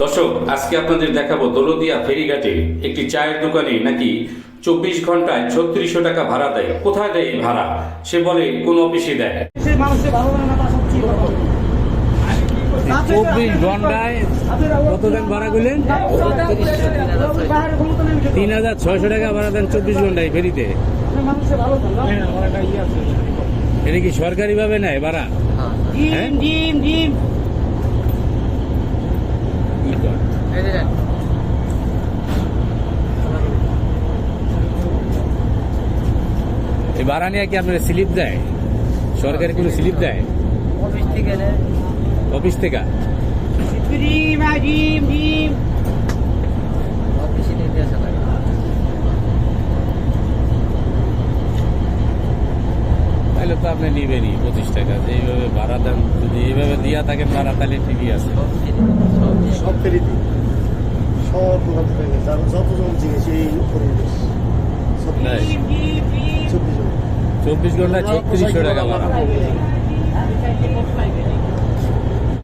দর্শক আজকে আপনাদের দেখাবো দৌলদিয়া ফেরিঘাটে একটি চায়ের দোকানে নাকি চব্বিশ ঘন্টায় ছত্রিশশো টাকা ভাড়া দেয়। কোথায় দেয় ভাড়া? সে বলে কোন অফিসে দেয়। কথা। চব্বিশ ঘন্টায় কত ভাড়া করলেন। তিন হাজার ছয়শো টাকা ভাড়া দেন চব্বিশ ঘন্টায় ফেরিতে। না। এটা কি সরকারি ভাবে নেয় ভাড়া? হ্যাঁ? এই ভাড়া নিয়ে কি আপনার স্লিপ দেয়? সরকারি কোনো স্লিপ দেয়? অফিস থেকে? অফিস থেকে তাহলে তো আপনি নিবেনই পঁচিশ টাকা। যে এইভাবে ভাড়া দেন যদি এইভাবে দিয়া থাকেন ভাড়া তাহলে ঠিকই আছে। সব জিনিস সব সব যতজন জিনিস এই পরিবেশ সব চব্বিশ ঘণ্টা ছত্রিশশো টাকা ভাড়া।